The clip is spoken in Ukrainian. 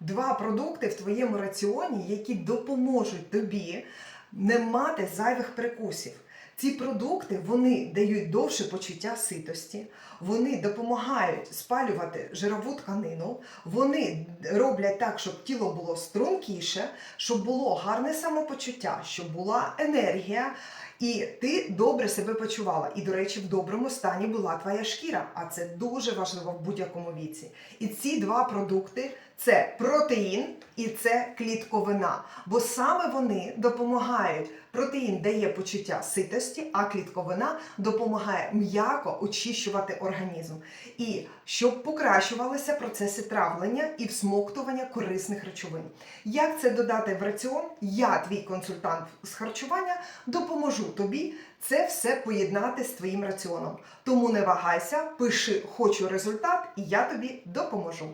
два продукти в твоєму раціоні, які допоможуть тобі не мати зайвих перекусів. Ці продукти вони дають довше почуття ситості, вони допомагають спалювати жирову тканину, вони роблять так, щоб тіло було стрункіше, щоб було гарне самопочуття, щоб була енергія, і ти добре себе почувала. І, до речі, в доброму стані була твоя шкіра, а це дуже важливо в будь-якому віці. І ці два продукти це протеїн і це клітковина. Бо саме вони допомагають. Протеїн дає почуття ситості, а клітковина допомагає м'яко очищувати організм. І щоб покращувалися процеси травлення і всмоктування корисних речовин. Як це додати в раціон? Я, твій консультант з харчування, допоможу тобі це все поєднати з твоїм раціоном. Тому не вагайся, пиши хочу результат, і я тобі допоможу.